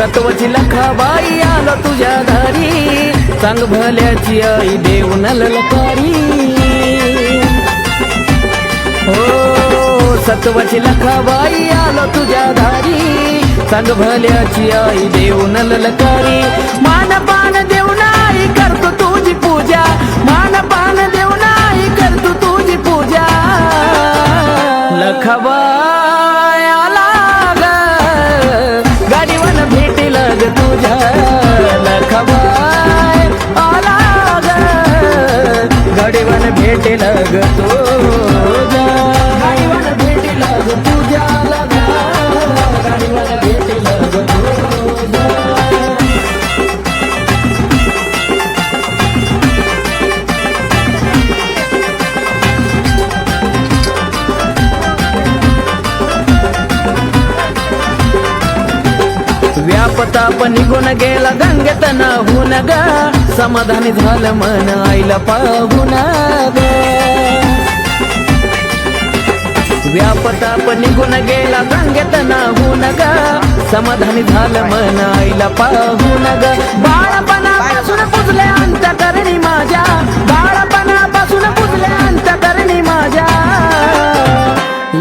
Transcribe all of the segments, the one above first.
सत्वची लखाबाई आलो तुझ्या दारी सांग भल्याची आई देव ललकारी हो सत्वची लखाबाई आलो तुझ्या दारी सांग भल्याची आई देव ललकारी मान पान देऊ नाही करतो तुझी पूजा. मान पान देऊ नाही करतो तुझी पूजा. लखाबाई लागतो ग ग व्यापताप निघून गेला गंगेत नाहून ग समाधानी झालं मन आईला पाहून ग व्यापताप निघून गेला सांगत नाहू ग समाधानी झालं मन आईला पाहू ग बाळपणापासून पुजले अंत करणी माझ्या. बाळपणापासून पुजले अंत करणी माझ्या.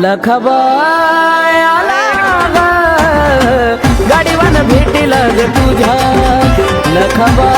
लखबाय आला गाडीवान भेटेल ग तुझ्या. लखबा